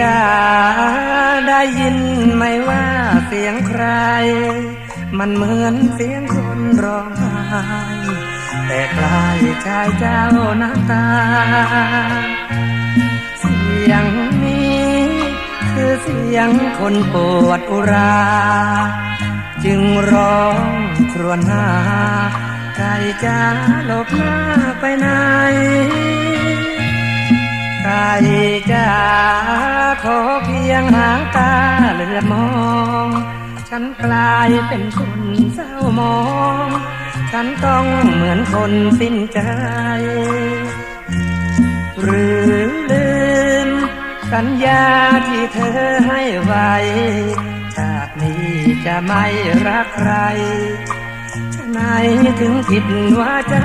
จะได้ยินไหมว่าเสียงใคร มันเหมือนเสียงคนร้องไห้แต่คล้ายชายเจ้าน้ำตา เสียงนี้คือเสียงคนปวดอุรา จึงร้องครวญหาใครจะหลบหน้าไปไหนใครจะขอเพียงหางตาเหลือมอง ฉันกลายเป็นคนเศร้ามอง ฉันต้องเหมือนคนสิ้นใจ หรือลืม สัญญาที่เธอให้ไว้ชาตินี้จะไม่รักใครฉะไหนถึงผิดว่าจา